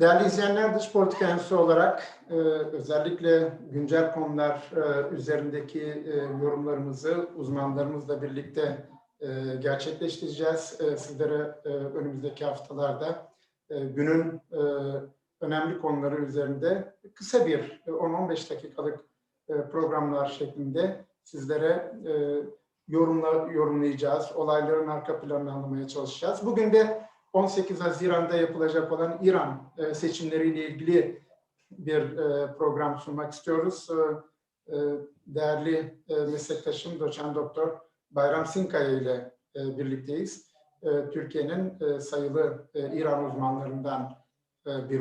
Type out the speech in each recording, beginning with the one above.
Değerli izleyenler, dış politika enstitüsü olarak e, özellikle güncel konular e, üzerindeki e, yorumlarımızı uzmanlarımızla birlikte e, gerçekleştireceğiz. E, sizlere e, önümüzdeki haftalarda e, günün e, önemli konuları üzerinde kısa bir e, 10-15 dakikalık e, programlar şeklinde sizlere e, yorumla, yorumlayacağız. Olayların arka planını anlamaya çalışacağız. Bugün de 18 Haziran'da yapılacak olan İran e, seçimleriyle ilgili bir e, program sunmak istiyoruz. E, Değerli meslektaşım doçent doktor Bayram Sinkaya ile birlikteyiz. Türkiye'nin sayılı İran uzmanlarından bir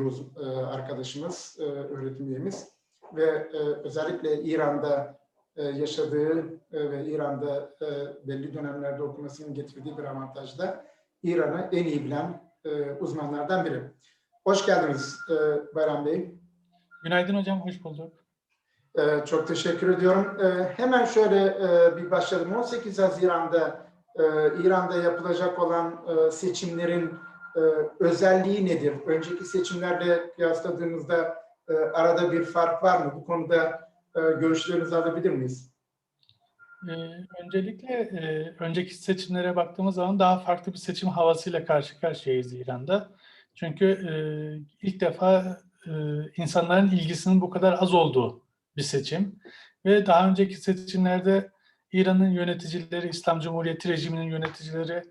arkadaşımız, öğretim üyemiz ve özellikle İran'da yaşadığı ve İran'da belli dönemlerde okumasının getirdiği bir avantajda İran'ı en iyi bilen e, uzmanlardan biri. Hoş geldiniz e, Bayram Bey. Günaydın hocam, hoş bulduk. E, çok teşekkür ediyorum. E, hemen şöyle e, bir başlayalım. 18 Haziran'da e, İran'da yapılacak olan e, seçimlerin e, özelliği nedir? Önceki seçimlerle kıyasladığımızda e, arada bir fark var mı? Bu konuda e, görüşlerinizi alabilir miyiz? Ee, öncelikle e, önceki seçimlere baktığımız zaman daha farklı bir seçim havasıyla karşı karşıyayız İran'da. Çünkü e, ilk defa e, insanların ilgisinin bu kadar az olduğu bir seçim. Ve daha önceki seçimlerde İran'ın yöneticileri, İslam Cumhuriyeti rejiminin yöneticileri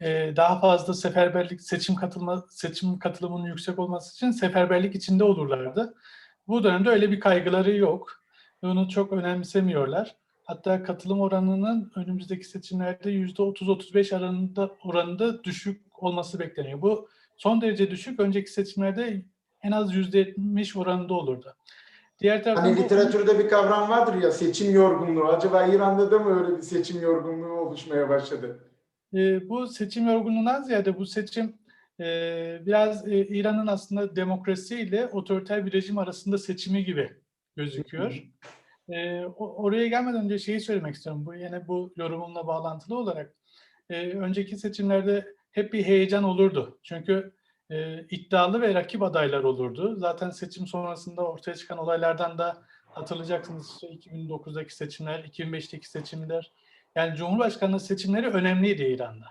e, daha fazla seferberlik, seçim katılma, seçim katılımının yüksek olması için seferberlik içinde olurlardı. Bu dönemde öyle bir kaygıları yok. Bunu çok önemsemiyorlar. Hatta katılım oranının önümüzdeki seçimlerde yüzde 30-35 oranında, oranında düşük olması bekleniyor. Bu son derece düşük. Önceki seçimlerde en az yüzde 70 oranında olurdu. Diğer taraftan hani literatürde bir kavram vardır ya seçim yorgunluğu. Acaba İran'da da mı öyle bir seçim yorgunluğu oluşmaya başladı? E, bu seçim yorgunluğundan ziyade bu seçim e, biraz e, İran'ın aslında demokrasiyle otoriter bir rejim arasında seçimi gibi gözüküyor. E, oraya gelmeden önce şeyi söylemek istiyorum. Bu yine bu yorumumla bağlantılı olarak e, önceki seçimlerde hep bir heyecan olurdu. Çünkü e, iddialı ve rakip adaylar olurdu. Zaten seçim sonrasında ortaya çıkan olaylardan da hatırlayacaksınız 2009'daki seçimler, 2005'teki seçimler. Yani Cumhurbaşkanlığı seçimleri önemliydi İran'da.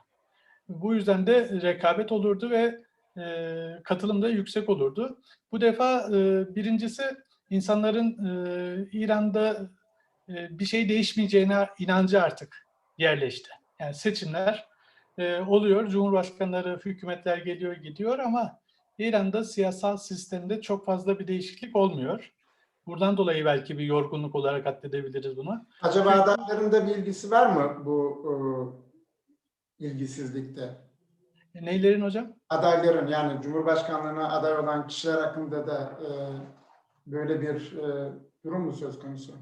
Bu yüzden de rekabet olurdu ve e, katılım da yüksek olurdu. Bu defa e, birincisi insanların e, İran'da e, bir şey değişmeyeceğine inancı artık yerleşti. Yani seçimler e, oluyor, cumhurbaşkanları, hükümetler geliyor gidiyor ama İran'da siyasal sistemde çok fazla bir değişiklik olmuyor. Buradan dolayı belki bir yorgunluk olarak addedebiliriz bunu. Acaba Çünkü, adayların da bir ilgisi var mı bu e, ilgisizlikte? Neylerin hocam? Adayların yani Cumhurbaşkanlığına aday olan kişiler hakkında da e, böyle bir e, durum mu söz konusu?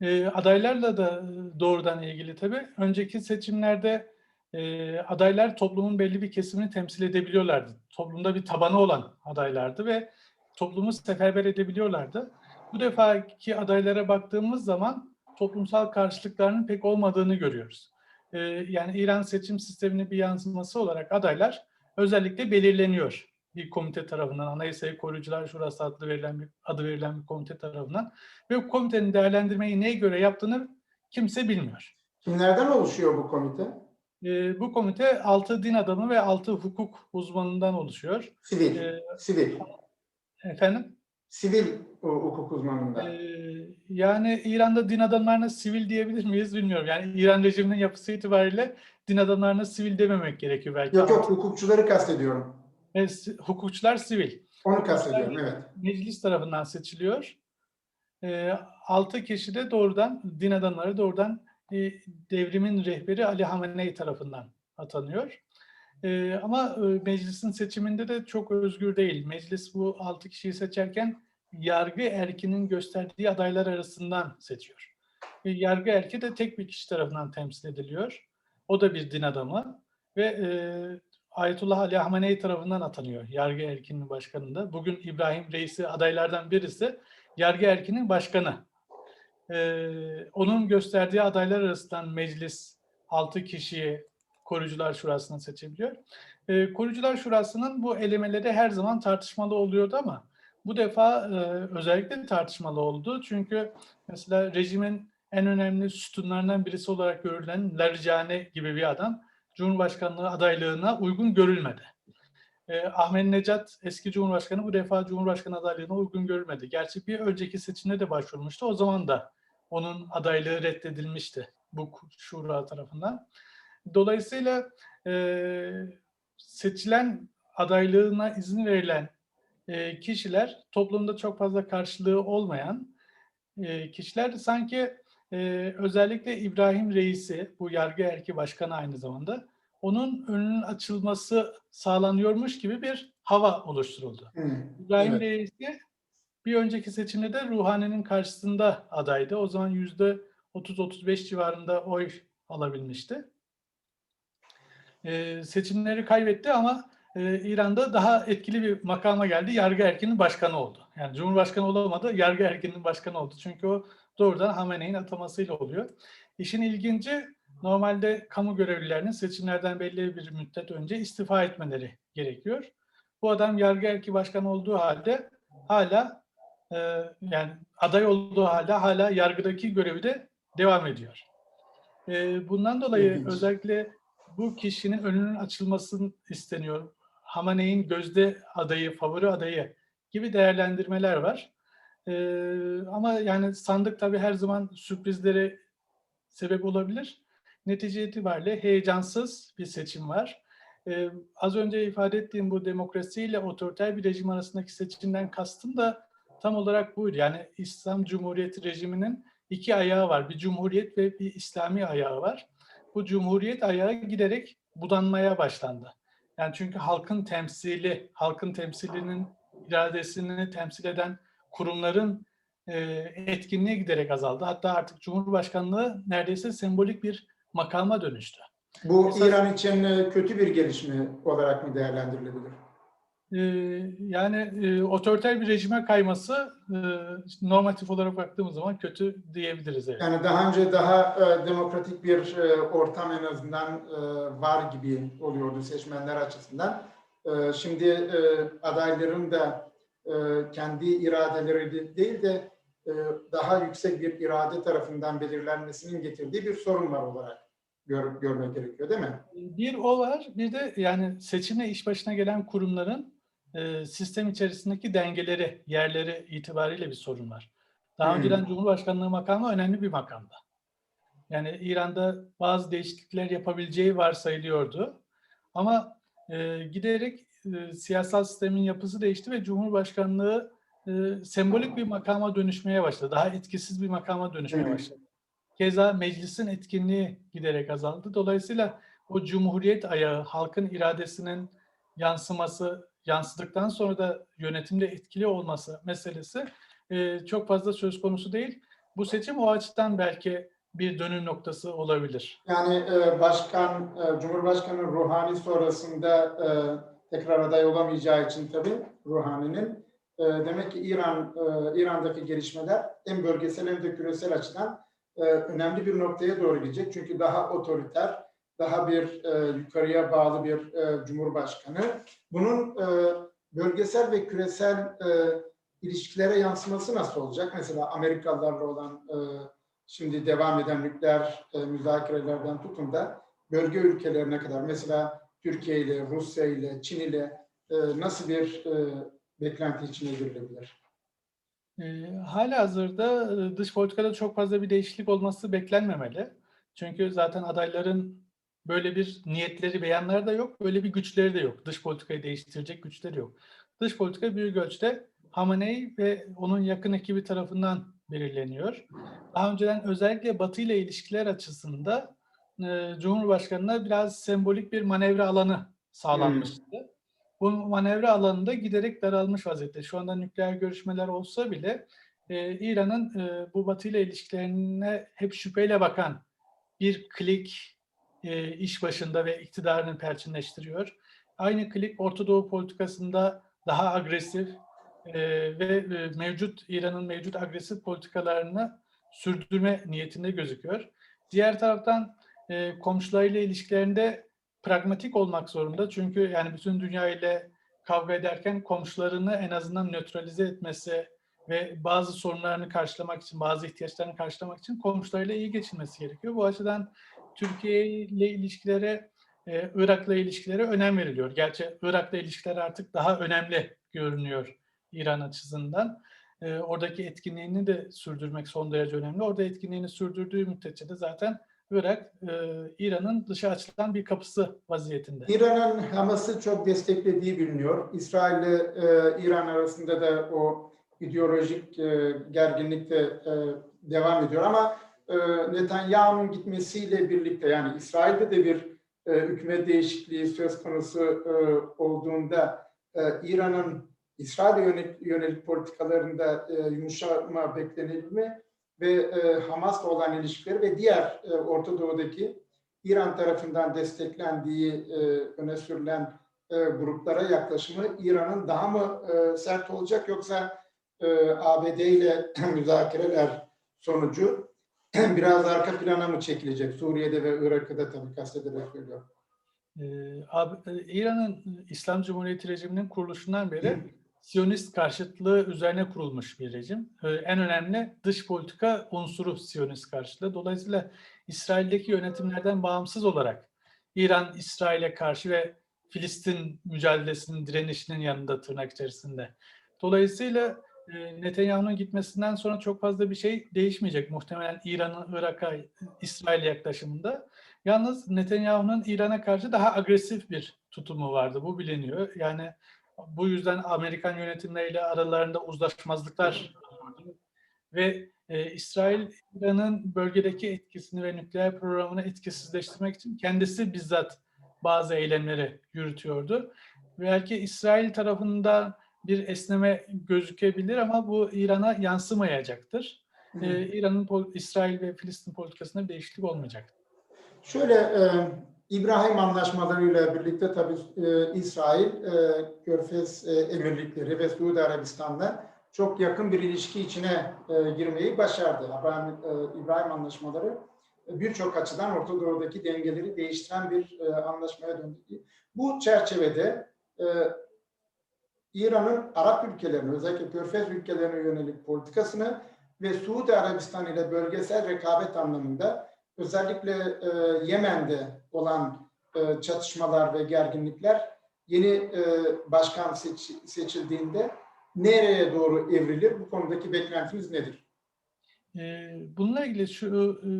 E, adaylarla da doğrudan ilgili tabii. Önceki seçimlerde e, adaylar toplumun belli bir kesimini temsil edebiliyorlardı. Toplumda bir tabanı olan adaylardı ve toplumu seferber edebiliyorlardı. Bu defaki adaylara baktığımız zaman toplumsal karşılıklarının pek olmadığını görüyoruz. E, yani İran seçim sisteminin bir yansıması olarak adaylar özellikle belirleniyor bir komite tarafından, Anayasayı Koruyucular Şurası adlı verilen bir, adı verilen bir komite tarafından ve bu komitenin değerlendirmeyi neye göre yaptığını kimse bilmiyor. Kimlerden oluşuyor bu komite? E, bu komite altı din adamı ve altı hukuk uzmanından oluşuyor. Sivil, e, sivil. Efendim? Sivil hukuk uzmanından. E, yani İran'da din adamlarına sivil diyebilir miyiz bilmiyorum. Yani İran rejiminin yapısı itibariyle din adamlarına sivil dememek gerekiyor belki. Yok yok hukukçuları kastediyorum. E, hukukçular sivil. Onu kastediyorum, evet. Meclis tarafından seçiliyor. E, altı kişi de doğrudan, din adamları doğrudan e, devrimin rehberi Ali Hamenei tarafından atanıyor. E, ama e, meclisin seçiminde de çok özgür değil. Meclis bu altı kişiyi seçerken yargı erkinin gösterdiği adaylar arasından seçiyor. E, yargı erki de tek bir kişi tarafından temsil ediliyor. O da bir din adamı ve e, Ayetullah Ali Hamenei tarafından atanıyor yargı erkinin başkanında. Bugün İbrahim Reis'i adaylardan birisi yargı erkinin başkanı. Ee, onun gösterdiği adaylar arasından meclis 6 kişiyi Koruyucular Şurası'na seçebiliyor. E, Koruyucular Şurası'nın bu elemeleri her zaman tartışmalı oluyordu ama bu defa e, özellikle tartışmalı oldu. Çünkü mesela rejimin en önemli sütunlarından birisi olarak görülen Larijane gibi bir adam Cumhurbaşkanlığı adaylığına uygun görülmedi. E, Ahmet Necat eski Cumhurbaşkanı bu defa Cumhurbaşkanı adaylığına uygun görülmedi. Gerçi bir önceki seçimde de başvurmuştu. O zaman da onun adaylığı reddedilmişti bu şura tarafından. Dolayısıyla e, seçilen adaylığına izin verilen e, kişiler toplumda çok fazla karşılığı olmayan e, kişiler sanki e, özellikle İbrahim Reis'i bu yargı erki başkanı aynı zamanda onun önünün açılması sağlanıyormuş gibi bir hava oluşturuldu. Hı, İbrahim Evet. Reis'i bir önceki seçimde de Ruhani'nin karşısında adaydı. O zaman yüzde 30-35 civarında oy alabilmişti. Ee, seçimleri kaybetti ama e, İran'da daha etkili bir makama geldi. Yargı erkinin başkanı oldu. Yani Cumhurbaşkanı olamadı, yargı erkinin başkanı oldu. Çünkü o doğrudan Hamene'nin atamasıyla oluyor. İşin ilginci normalde kamu görevlilerinin seçimlerden belli bir müddet önce istifa etmeleri gerekiyor. Bu adam yargı erki başkanı olduğu halde hala e, yani aday olduğu halde hala yargıdaki görevi de devam ediyor. E, bundan dolayı İlginç. özellikle bu kişinin önünün açılmasını isteniyor. Hamaney'in gözde adayı, favori adayı gibi değerlendirmeler var. E, ama yani sandık tabii her zaman sürprizlere sebep olabilir. Netice itibariyle heyecansız bir seçim var. Ee, az önce ifade ettiğim bu demokrasiyle otoriter bir rejim arasındaki seçimden kastım da tam olarak buydu. Yani İslam Cumhuriyeti rejiminin iki ayağı var. Bir cumhuriyet ve bir İslami ayağı var. Bu cumhuriyet ayağı giderek budanmaya başlandı. Yani çünkü halkın temsili, halkın temsilinin iradesini temsil eden kurumların e, etkinliği giderek azaldı. Hatta artık Cumhurbaşkanlığı neredeyse sembolik bir makama dönüştü. Bu Esas- İran için e, kötü bir gelişme olarak mı değerlendirilebilir? Ee, yani e, otoriter bir rejime kayması e, normatif olarak baktığımız zaman kötü diyebiliriz. Evet. Yani daha önce daha e, demokratik bir e, ortam en azından e, var gibi oluyordu seçmenler açısından. E, şimdi e, adayların da e, kendi iradeleri de- değil de e, daha yüksek bir irade tarafından belirlenmesinin getirdiği bir sorun var olarak gör, görmek gerekiyor değil mi? Bir o var, bir de yani seçimle iş başına gelen kurumların e, sistem içerisindeki dengeleri, yerleri itibariyle bir sorun var. Daha Hmm. önceden Cumhurbaşkanlığı makamı önemli bir makamdı. Yani İran'da bazı değişiklikler yapabileceği varsayılıyordu. Ama e, giderek e, siyasal sistemin yapısı değişti ve Cumhurbaşkanlığı e, sembolik bir makama dönüşmeye başladı. Daha etkisiz bir makama dönüşmeye başladı. Keza meclisin etkinliği giderek azaldı. Dolayısıyla o cumhuriyet ayağı, halkın iradesinin yansıması, yansıdıktan sonra da yönetimde etkili olması meselesi e, çok fazla söz konusu değil. Bu seçim o açıdan belki bir dönüm noktası olabilir. Yani e, başkan, e, Cumhurbaşkanı Ruhani sonrasında e, tekrar aday olamayacağı için tabii Ruhani'nin e, demek ki İran e, İran'daki gelişmeler hem bölgesel hem de küresel açıdan e, önemli bir noktaya doğru gidecek. Çünkü daha otoriter, daha bir e, yukarıya bağlı bir e, Cumhurbaşkanı. Bunun e, bölgesel ve küresel e, ilişkilere yansıması nasıl olacak? Mesela Amerikalılarla olan e, şimdi devam eden nükleer e, müzakerelerden tutun da bölge ülkelerine kadar mesela Türkiye ile, Rusya ile, Çin ile e, nasıl bir e, beklenti içine girilebilir? E, halihazırda e, dış politikada çok fazla bir değişiklik olması beklenmemeli. Çünkü zaten adayların böyle bir niyetleri, beyanları da yok, böyle bir güçleri de yok. Dış politikayı değiştirecek güçleri yok. Dış politika büyük ölçüde Hamaney ve onun yakın ekibi tarafından belirleniyor. Daha önceden özellikle Batı ile ilişkiler açısında e, Cumhurbaşkanı'na biraz sembolik bir manevra alanı sağlanmıştı. Bu manevra alanında giderek daralmış vaziyette. Şu anda nükleer görüşmeler olsa bile e, İran'ın e, bu Batı ile ilişkilerine hep şüpheyle bakan bir klik e, iş başında ve iktidarını perçinleştiriyor. Aynı klik Orta Doğu politikasında daha agresif e, ve e, mevcut İran'ın mevcut agresif politikalarını sürdürme niyetinde gözüküyor. Diğer taraftan e, komşularıyla ilişkilerinde pragmatik olmak zorunda. Çünkü yani bütün dünya ile kavga ederken komşularını en azından nötralize etmesi ve bazı sorunlarını karşılamak için, bazı ihtiyaçlarını karşılamak için komşularıyla iyi geçinmesi gerekiyor. Bu açıdan Türkiye ile ilişkilere, e, Irak'la ilişkilere önem veriliyor. Gerçi Irak'la ilişkiler artık daha önemli görünüyor İran açısından. E, oradaki etkinliğini de sürdürmek son derece önemli. Orada etkinliğini sürdürdüğü müddetçe de zaten Irak, e, İran'ın dışa açılan bir kapısı vaziyetinde. İran'ın Hamas'ı çok desteklediği biliniyor. İsrail ile e, İran arasında da o ideolojik e, gerginlik de e, devam ediyor. Ama e, Netanyahu'nun gitmesiyle birlikte yani İsrail'de de bir e, hükümet değişikliği söz konusu e, olduğunda e, İran'ın İsrail'e yönelik, yönelik politikalarında e, yumuşama beklenir mi? Ve e, Hamas'la olan ilişkileri ve diğer e, Orta Doğu'daki İran tarafından desteklendiği e, öne sürülen e, gruplara yaklaşımı İran'ın daha mı e, sert olacak yoksa e, ABD ile müzakereler sonucu biraz arka plana mı çekilecek? Suriye'de ve Irak'ta da tabii kastederek söylüyorum. Ee, İran'ın İslam Cumhuriyeti rejiminin kuruluşundan beri Siyonist karşıtlığı üzerine kurulmuş bir rejim. Ee, En önemli dış politika unsuru Siyonist karşıtlığı. Dolayısıyla İsrail'deki yönetimlerden bağımsız olarak İran İsrail'e karşı ve Filistin mücadelesinin direnişinin yanında tırnak içerisinde. Dolayısıyla e, Netanyahu'nun gitmesinden sonra çok fazla bir şey değişmeyecek muhtemelen İran'ın Irak'a, İsrail yaklaşımında. Yalnız Netanyahu'nun İran'a karşı daha agresif bir tutumu vardı. Bu biliniyor. Yani bu yüzden Amerikan yönetimleriyle aralarında uzlaşmazlıklar ve e, İsrail İran'ın bölgedeki etkisini ve nükleer programını etkisizleştirmek için kendisi bizzat bazı eylemleri yürütüyordu. Belki İsrail tarafında bir esneme gözükebilir ama bu İran'a yansımayacaktır. E, İran'ın İsrail ve Filistin politikasında değişiklik olmayacak. Şöyle e, İbrahim anlaşmalarıyla birlikte tabii e, İsrail, e, Körfez e, Emirlikleri ve Suudi Arabistan'la çok yakın bir ilişki içine e, girmeyi başardı. İbrahim, e, İbrahim anlaşmaları e, birçok açıdan Orta Doğu'daki dengeleri değiştiren bir e, anlaşmaya döndü. Bu çerçevede e, İran'ın Arap ülkelerine, özellikle Körfez ülkelerine yönelik politikasını ve Suudi Arabistan ile bölgesel rekabet anlamında özellikle e, Yemen'de olan e, çatışmalar ve gerginlikler yeni e, başkan seç- seçildiğinde nereye doğru evrilir? Bu konudaki beklentiniz nedir? Ee, Bununla ilgili şu e,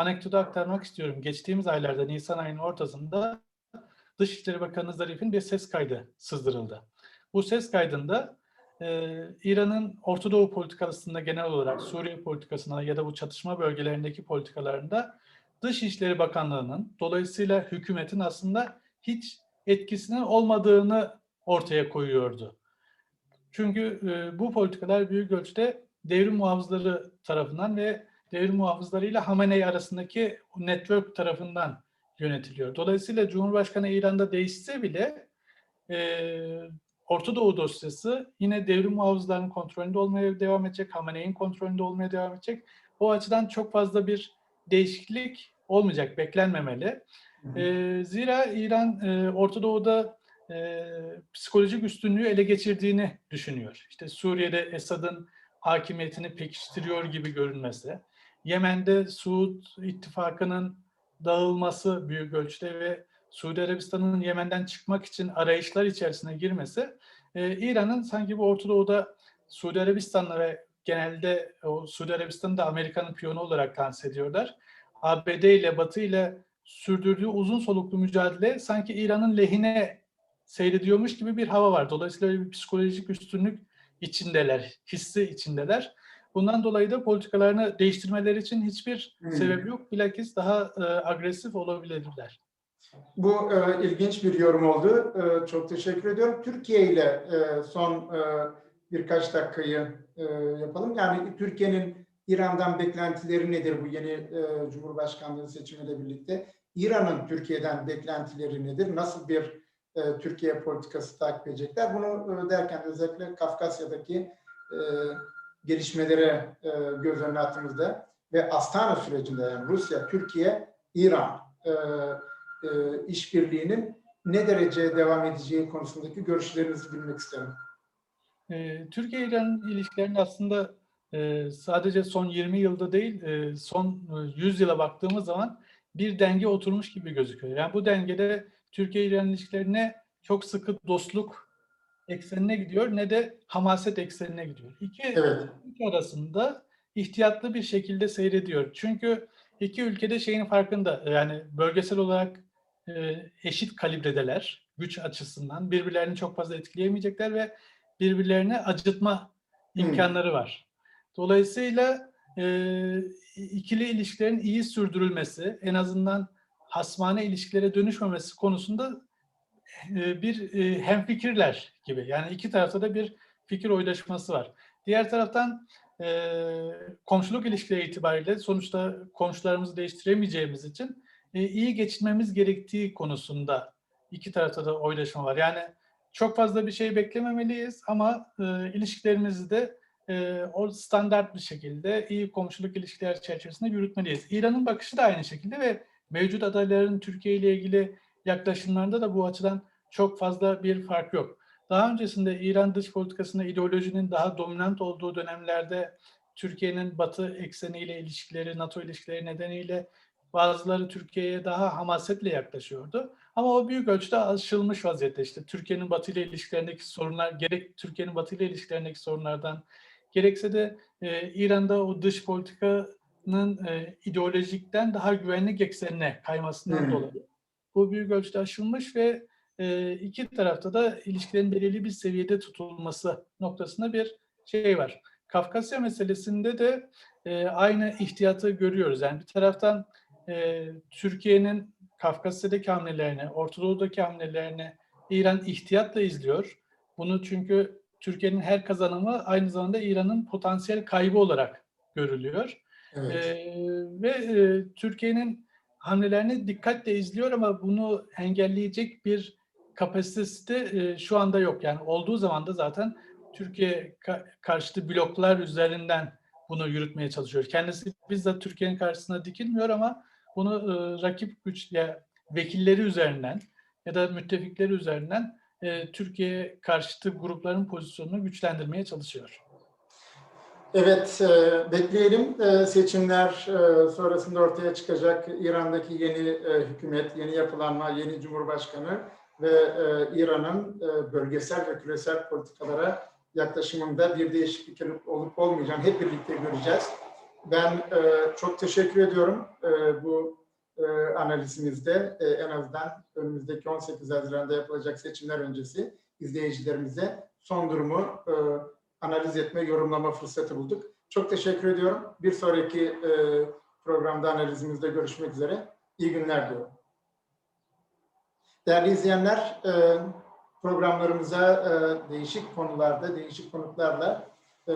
anekdotu aktarmak istiyorum. Geçtiğimiz aylarda Nisan ayının ortasında Dışişleri Bakanı Zarif'in bir ses kaydı sızdırıldı. Bu ses kaydında e, İran'ın Orta Doğu politikasında genel olarak Suriye politikasına ya da bu çatışma bölgelerindeki politikalarında Dışişleri Bakanlığı'nın dolayısıyla hükümetin aslında hiç etkisinin olmadığını ortaya koyuyordu. Çünkü e, bu politikalar büyük ölçüde devrim muhafızları tarafından ve devrim muhafızlarıyla Hamenei arasındaki network tarafından yönetiliyor. Dolayısıyla Cumhurbaşkanı İran'da değişse bile e, Orta Doğu dosyası yine devrim muhafızlarının kontrolünde olmaya devam edecek, Hamenei'nin kontrolünde olmaya devam edecek. O açıdan çok fazla bir değişiklik olmayacak, beklenmemeli. E, zira İran e, Orta Doğu'da e, psikolojik üstünlüğü ele geçirdiğini düşünüyor. İşte Suriye'de Esad'ın hakimiyetini pekiştiriyor gibi görünmesi, Yemen'de Suud ittifakının dağılması büyük ölçüde ve Suudi Arabistan'ın Yemen'den çıkmak için arayışlar içerisine girmesi, e, İran'ın sanki bu Orta Doğu'da Suudi Arabistan'la ve genelde o Suudi Arabistan'ı da Amerika'nın piyonu olarak lanse ediyorlar. ABD ile Batı ile sürdürdüğü uzun soluklu mücadele sanki İran'ın lehine seyrediyormuş gibi bir hava var. Dolayısıyla öyle bir psikolojik üstünlük içindeler, hissi içindeler. Bundan dolayı da politikalarını değiştirmeleri için hiçbir Hmm. sebep yok. Bilakis daha e, agresif olabilirler. Bu e, ilginç bir yorum oldu. E, çok teşekkür ediyorum. Türkiye ile e, son e, birkaç dakikayı e, yapalım. Yani Türkiye'nin İran'dan beklentileri nedir bu yeni e, Cumhurbaşkanlığı seçimiyle birlikte? İran'ın Türkiye'den beklentileri nedir? Nasıl bir e, Türkiye politikası takip edecekler? Bunu e, derken özellikle Kafkasya'daki e, gelişmelere e, göz önüne attığımızda ve Astana sürecinde yani Rusya, Türkiye, İran e, e, işbirliğinin ne derece devam edeceği konusundaki görüşlerinizi bilmek isterim. Ee, Türkiye-İran ilişkilerinin aslında e, sadece son 20 yılda değil, e, son e, 100 yıla baktığımız zaman bir denge oturmuş gibi gözüküyor. Yani bu dengede Türkiye-İran ilişkileri ne çok sıkı dostluk eksenine gidiyor ne de hamaset eksenine gidiyor. İki Evet. ülke arasında ihtiyatlı bir şekilde seyrediyor. Çünkü iki ülkede şeyin farkında yani bölgesel olarak e, eşit kalibredeler güç açısından birbirlerini çok fazla etkileyemeyecekler ve birbirlerine acıtma Hmm. imkanları var. Dolayısıyla e, ikili ilişkilerin iyi sürdürülmesi, en azından hasmane ilişkilere dönüşmemesi konusunda e, bir e, hemfikirler gibi. Yani iki tarafta da bir fikir oylaşması var. Diğer taraftan e, komşuluk ilişkileri itibariyle sonuçta komşularımızı değiştiremeyeceğimiz için e, iyi geçinmemiz gerektiği konusunda iki tarafta da oylaşma var. Yani çok fazla bir şey beklememeliyiz ama e, ilişkilerimizi de e, o standart bir şekilde iyi komşuluk ilişkiler çerçevesinde yürütmeliyiz. İran'ın bakışı da aynı şekilde ve mevcut adayların Türkiye ile ilgili yaklaşımlarında da bu açıdan çok fazla bir fark yok. Daha öncesinde İran dış politikasında ideolojinin daha dominant olduğu dönemlerde Türkiye'nin Batı ekseniyle ilişkileri, NATO ilişkileri nedeniyle bazıları Türkiye'ye daha hamasetle yaklaşıyordu. Ama o büyük ölçüde aşılmış vaziyette. İşte Türkiye'nin Batı ile ilişkilerindeki sorunlar, gerek Türkiye'nin Batı ile ilişkilerindeki sorunlardan, gerekse de e, İran'da o dış politikanın e, ideolojikten daha güvenlik eksenine kaymasından Hmm. dolayı bu büyük ölçüde aşılmış ve e, iki tarafta da ilişkilerin belirli bir seviyede tutulması noktasında bir şey var. Kafkasya meselesinde de e, aynı ihtiyatı görüyoruz. Yani bir taraftan e, Türkiye'nin Kafkasya'daki hamlelerini, Orta Doğu'daki hamlelerini İran ihtiyatla izliyor. Bunu çünkü Türkiye'nin her kazanımı aynı zamanda İran'ın potansiyel kaybı olarak görülüyor. Evet. Ee, ve e, Türkiye'nin hamlelerini dikkatle izliyor ama bunu engelleyecek bir kapasitesi de e, şu anda yok. Yani olduğu zaman da zaten Türkiye ka- karşıtı bloklar üzerinden bunu yürütmeye çalışıyor. Kendisi bizzat Türkiye'nin karşısına dikilmiyor ama bunu e, rakip güç ya vekilleri üzerinden ya da müttefikleri üzerinden e, Türkiye karşıtı grupların pozisyonunu güçlendirmeye çalışıyor. Evet, e, bekleyelim. E, seçimler e, sonrasında ortaya çıkacak İran'daki yeni e, hükümet, yeni yapılanma, yeni cumhurbaşkanı ve e, İran'ın e, bölgesel ve küresel politikalara yaklaşımında bir değişiklik olup olmayacağını hep birlikte göreceğiz. Ben e, çok teşekkür ediyorum e, bu e, analizimizde. E, en azından önümüzdeki 18 Haziran'da yapılacak seçimler öncesi izleyicilerimize son durumu e, analiz etme, yorumlama fırsatı bulduk. Çok teşekkür ediyorum. Bir sonraki e, programda analizimizde görüşmek üzere. İyi günler diliyorum. Değerli izleyenler, e, programlarımıza e, değişik konularda, değişik konuklarla e,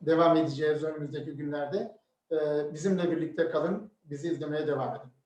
devam edeceğiz önümüzdeki günlerde. E, bizimle birlikte kalın, bizi izlemeye devam edin.